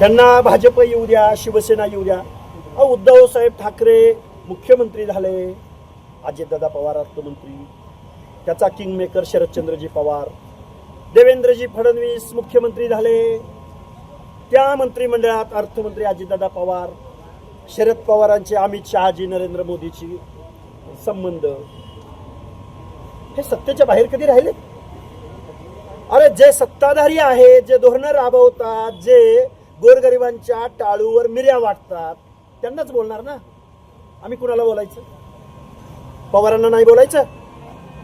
त्यांना भाजप येऊ द्या शिवसेना येऊ द्या. उद्धव साहेब ठाकरे मुख्यमंत्री झाले अजितदादा पवार अर्थमंत्री त्याचा किंगमेकर शरदचंद्रजी पवार देवेंद्रजी फडणवीस मुख्यमंत्री झाले त्या मंत्रिमंडळात अर्थमंत्री अजितदादा पवार शरद पवारांचे अमित शहाजी नरेंद्र मोदीची संबंध. हे सत्तेच्या बाहेर कधी राहिले? अरे जे सत्ताधारी आहे जे धोरणं राबवतात जे गोरगरिबांच्या टाळूवर मिऱ्या वाटतात. त्यांनाच बोलणार ना? आम्ही कुणाला बोलायचं? पवारांना नाही बोलायचं?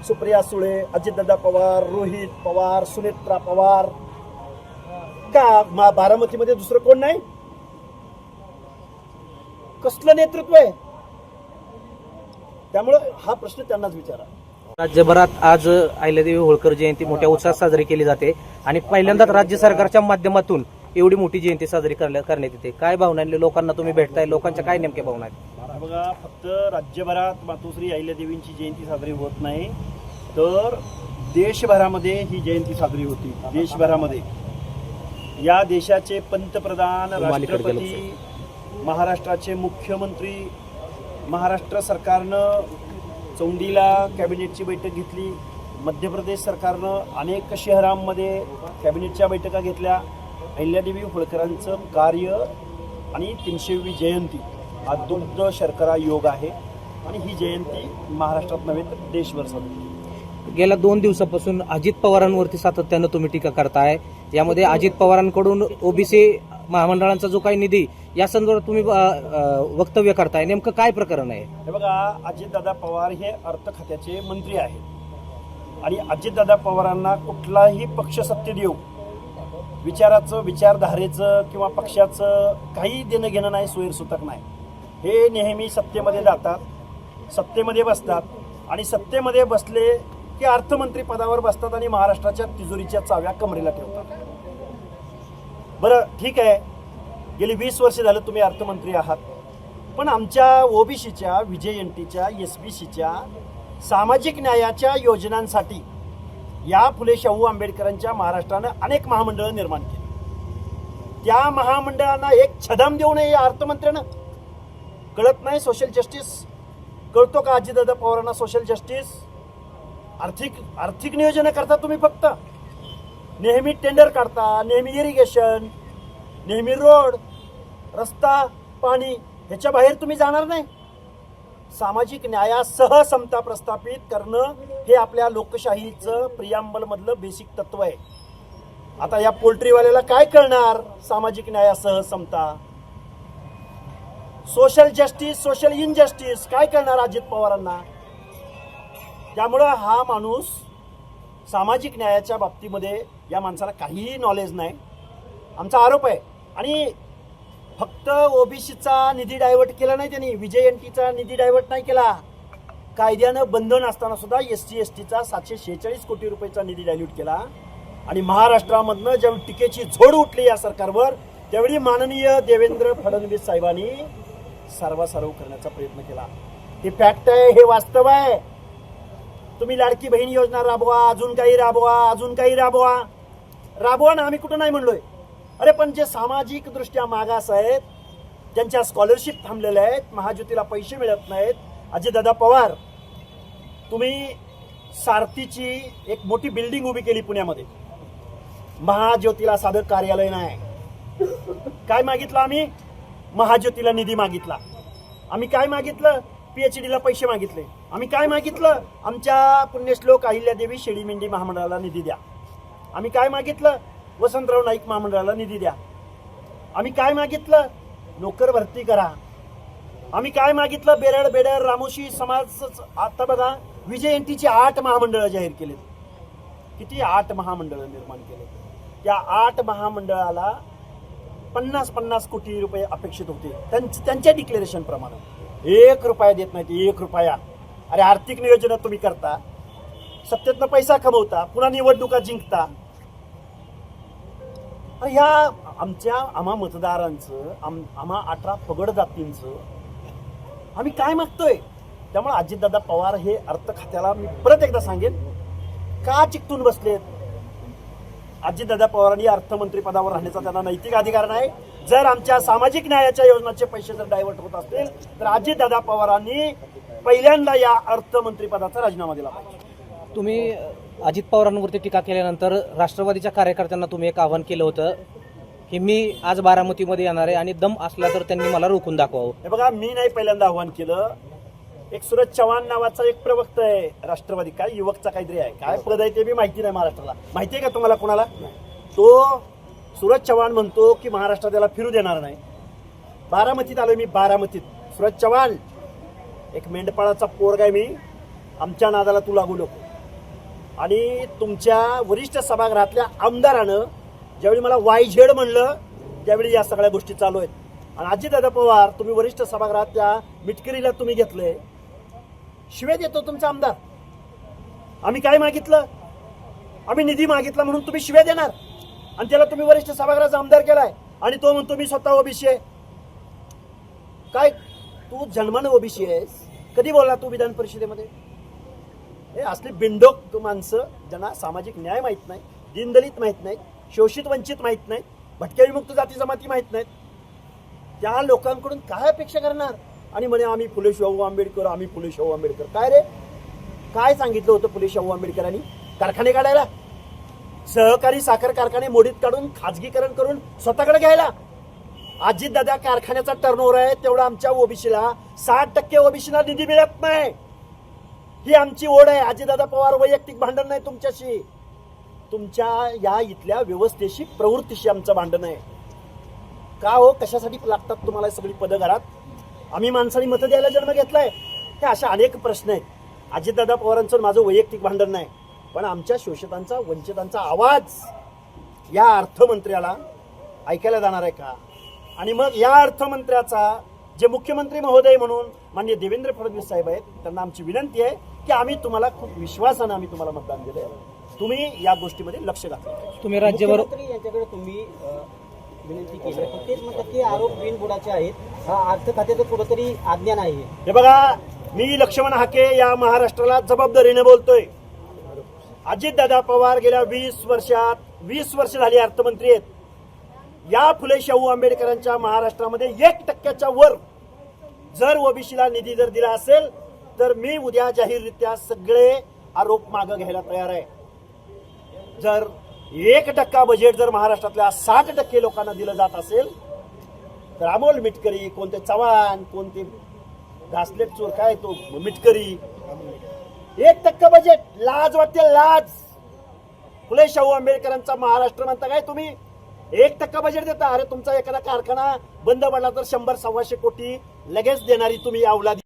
सुप्रिया सुळे अजितदादा पवार रोहित पवार सुनेत्रा पवार. का? बारामतीमध्ये दुसरं कोण नाही? कसलं नेतृत्व आहे? त्यामुळं हा प्रश्न त्यांनाच विचारा. राज्यभरात आज अहिल्यादेवी होळकर जयंती मोठ्या उत्साहात साजरी केली जाते. आणि पहिल्यांदाच राज्य सरकारच्या माध्यमातून एवढी मोठी जयंती साजरी करण्या- करण्यात येते. काय भावना आहे? लोकांना तुम्ही भेटताय. लोकांच्या काय नेमक्या भावना आहेत? बघा फक्त राज्यभरात मातोश्री अहिल्यादेवींची जयंती साजरी होत नाही तर देशभरामध्ये ही जयंती साजरी होती. देशभरामध्ये. या देशाचे पंतप्रधान गेलो राष्ट्रपती महाराष्ट्राचे मुख्यमंत्री महाराष्ट्र सरकारनं चौंडीला कॅबिनेटची बैठक घेतली मध्य प्रदेश सरकारनं अनेक शहरांमध्ये कॅबिनेटच्या बैठका घेतल्या अहिल्यादेवी होळकरांचं कार्य आणि तीनशेवी जयंती हा दुग्ध शर्करा योग आहे. आणि ही जयंती महाराष्ट्रात नव्हे तर देशभर साजरी गेल्या दोन दिवसापासून अजित पवारांवरती सातत्यानं तुम्ही टीका करताय. यामध्ये अजित पवारांकडून ओबीसी महामंडळांचा जो काही निधी या संदर्भात तुम्ही वक्तव्य करताय. नेमकं काय प्रकरण आहे? हे बघा अजितदादा पवार हे अर्थ खात्याचे मंत्री आहेत. आणि अजितदादा पवारांना कुठलाही पक्ष सत्तेत येऊ विचाराचं विचारधारेचं किंवा पक्षाचं काही देणं घेणं नाही सोयरसूतक नाही. हे नेहमी सत्तेमध्ये जातात सत्तेमध्ये बसतात आणि सत्तेमध्ये बसले की अर्थमंत्री पदावर बसतात आणि महाराष्ट्राच्या तिजोरीच्या चाव्या कमरेला ठेवतात. बरं ठीक आहे. गेली वीस वर्ष झालं तुम्ही अर्थमंत्री आहात. पण आमच्या ओबीसीच्या विजय एस बी सीच्या सामाजिक न्यायाच्या योजनांसाठी या फुले शाहू आंबेडकरांच्या महाराष्ट्रानं अनेक महामंडळं निर्माण केली. त्या महामंडळांना एक छदाम देऊ नये या अर्थमंत्र्यानं. कळत नाही सोशल जस्टिस कळतो का अजितदादा पवारांना सोशल जस्टिस आर्थिक आर्थिक नियोजन करता तुम्ही फक्त. नेहमी टेंडर काढता नेहमी इरिगेशन नेहमी रोड रस्ता पाणी ह्याच्या बाहेर तुम्ही जाणार नाही. सामाजिक न्यायासह समता प्रस्थापित करणं हे आपल्या लोकशाहीचं प्रियांबल मधलं बेसिक तत्व आहे. आता या पोल्ट्रीवाल्याला काय कळणार? सामाजिक न्यायासह समता. सोशल जस्टिस सोशल इनजस्टिस काय करणार अजित पवारांना? त्यामुळं हा माणूस सामाजिक न्यायाच्या बाबतीमध्ये या माणसाला काहीही नॉलेज नाही. आमचा आरोप आहे. आणि फक्त ओबीसीचा निधी डायव्हर्ट केला नाही त्यांनी. विजय एन निधी डायव्हर्ट नाही केला. कायद्यानं बंधन असताना सुद्धा एस टी एस टीचा सातशे शेहेचाळीस कोटी रुपयाचा निधी डायल्यूट केला. आणि महाराष्ट्रामधनं ज्यावेळी टीकेची झोड उठली या सरकारवर त्यावेळी माननीय देवेंद्र फडणवीस साहेबांनी सर्वासर्व करण्याचा प्रयत्न केला. हे फॅक्ट आहे हे वास्तव आहे. तुम्ही लाडकी बहीण योजना राबवा अजून काही राबवा अजून काही राबवा. राबवा ना आम्ही कुठं नाही म्हणलोय. अरे पण जे सामाजिक दृष्ट्या मागास आहेत ज्यांच्या स्कॉलरशिप थांबलेल्या आहेत महाज्योतीला पैसे मिळत नाहीत अजितदादा पवार तुम्ही सारथीची एक मोठी बिल्डिंग उभी केली पुण्यामध्ये. महाज्योतीला साधं कार्यालय नाही. काय मागितलं आम्ही? महाज्योतीला निधी मागितला. आम्ही काय मागितलं? पीएच डीला पैसे मागितले. आम्ही काय मागितलं? आमच्या पुण्यश्लोक अहिल्यादेवी शेळीमेंढी महामंडळाला निधी द्या. आम्ही काय मागितलं? वसंतराव नाईक महामंडळाला निधी द्या. आम्ही काय मागितलं? नोकर भरती करा. आम्ही काय मागितलं? बेरड बेडर रामोशी समाज आता बघा. विजयंतीची आठ महामंडळं जाहीर केलेत. किती आठ महामंडळं निर्माण केले त्या आठ महामंडळाला पन्नास पन्नास कोटी रुपये अपेक्षित होते. त्यांच्या डिक्लेरेशन प्रमाणे. एक रुपया देत नाही एक रुपया. अरे आर्थिक नियोजन तुम्ही करता. सत्तेतनं पैसा कमवता पुन्हा निवडणुका जिंकता. ह्या आमच्या आम्हा मतदारांचं आम आम्हा अठरा पगड जातींचं आम्ही काय मागतोय? त्यामुळे अजितदादा पवार हे अर्थ खात्याला मी परत एकदा सांगेन का चिकटून बसलेत? अजितदादा पवारांनी अर्थमंत्री पदावर राहण्याचा त्यांना नैतिक अधिकार नाही. जर आमच्या सामाजिक न्यायाच्या योजनाचे पैसे जर डायव्हर्ट होत असतील तर अजितदादा पवारांनी पहिल्यांदा या अर्थमंत्री पदाचा राजीनामा दिला पाहिजे. तुम्ही अजित पवारांवरती टीका केल्यानंतर राष्ट्रवादीच्या कार्यकर्त्यांना तुम्ही एक आवाहन केलं होतं की मी आज बारामतीमध्ये येणार आहे आणि दम असला तर त्यांनी मला रोखून दाखवावं. हे बघा मी नाही पहिल्यांदा आव्हान केलं. एक सुरज चव्हाण नावाचा एक प्रवक्ता आहे राष्ट्रवादी. काय युवकचा काहीतरी आहे. काय पद आहे ते बी माहिती नाही महाराष्ट्राला. माहिती आहे का तुम्हाला कोणाला? तो सुरज चव्हाण म्हणतो की महाराष्ट्रात त्याला फिरू देणार नाही. बारामतीत आलोय मी बारामतीत. सुरज चव्हाण एक मेंढपाळाचा पोरग आहे मी. आमच्या नादाला तू लागू नको. आणि तुमच्या वरिष्ठ सभागृहातल्या आमदारानं ज्यावेळी मला वाय झेड म्हणलं त्यावेळी या सगळ्या गोष्टी चालू आहेत. आणि अजितदादा पवार तुम्ही वरिष्ठ सभागृहात त्या मिटकरीला तुम्ही घेतलंय. शिव्या देतो तुमचा आमदार. आम्ही काय मागितलं? आम्ही निधी मागितला म्हणून तुम्ही शिव्या देणार. आणि त्याला तुम्ही वरिष्ठ सभागृहाचा आमदार केलाय. आणि तो म्हणतो मी स्वतः ओबीसी आहे. काय? तू जन्मानं ओबीसी आहेस? कधी बोलला तू विधान परिषदेमध्ये? हे असली बिंडोक माणसं ज्यांना सामाजिक न्याय माहीत नाही दीनदलित माहीत नाही शोषित वंचित माहीत नाही भटक्या विमुक्त जाती जमाती माहीत नाहीत त्या लोकांकडून काय अपेक्षा करणार? आणि म्हणे आम्ही फुले शाहू आंबेडकर आम्ही फुले शाहू आंबेडकर. काय रे? काय सांगितलं होतं फुले शाहू आंबेडकरांनी? कारखाने काढायला? सहकारी साखर कारखाने मोडीत काढून खाजगीकरण करून स्वतःकडे घ्यायला? अजितदादा कारखान्याचा टर्नओव्हर आहे तेवढा आमच्या ओबीसीला. साठ टक्के ओबीसीला निधी मिळत नाही. ही आमची ओढ आहे. अजितदादा पवार वैयक्तिक भांडण नाही तुमच्याशी. तुमच्या या इथल्या व्यवस्थेशी प्रवृत्तीशी आमचं भांडण आहे. का हो? कशासाठी लागतात तुम्हाला सगळी पदं घरात? आम्ही माणसांनी मतं द्यायला जन्म घेतलाय. हे अशा अनेक प्रश्न आहेत. अजितदादा पवारांचं माझं वैयक्तिक भांडण नाही. पण आमच्या शोषितांचा वंचितांचा आवाज या अर्थमंत्र्याला ऐकायला जाणार आहे का? आणि मग या अर्थमंत्र्याचा जे मुख्यमंत्री महोदय म्हणून माननीय देवेंद्र फडणवीस साहेब आहेत त्यांना आमची विनंती आहे की आम्ही तुम्हाला खूप विश्वासानं आम्ही तुम्हाला मतदान दिलंय. तुम्ही या गोष्टीमध्ये लक्ष घातलं तुम्ही राज्यभर तुम्ही विनंती केली. आहे. तेच म्हणतात की आरोप बिनबुडाचे आहेत. हा अर्थ खात्याचं कुठंतरी अज्ञान आहे हे बघा मी लक्ष्मण हाके या महाराष्ट्राला जबाबदारीने बोलतोय. अजितदादा पवार गेल्या वीस वर्षात वीस वर्ष झाली अर्थमंत्री आहेत. या फुले शाहू आंबेडकरांच्या महाराष्ट्रामध्ये एक टक्क्याच्या वर जर ओबीसीला निधी जर दिला असेल तर मी उद्या जाहीररित्या सगळे आरोप मागं घ्यायला तयार आहे. जर एक टक्का बजेट जर महाराष्ट्रातल्या साठ टक्के लोकांना दिलं जात असेल तर अमोल मिटकरी कोणते चव्हाण कोणते घासलेट चोर काय तो मिटकरी. एक टक्का बजेट लाज वाटते लाज. फुले शाहू आंबेडकरांचा महाराष्ट्र म्हणता काय तुम्ही? एक टक्का बजेट देता. अरे तुमचा एखादा कारखाना बंद पडला तर शंभर सव्वाशे कोटी लगेच देणारी तुम्ही अवलादी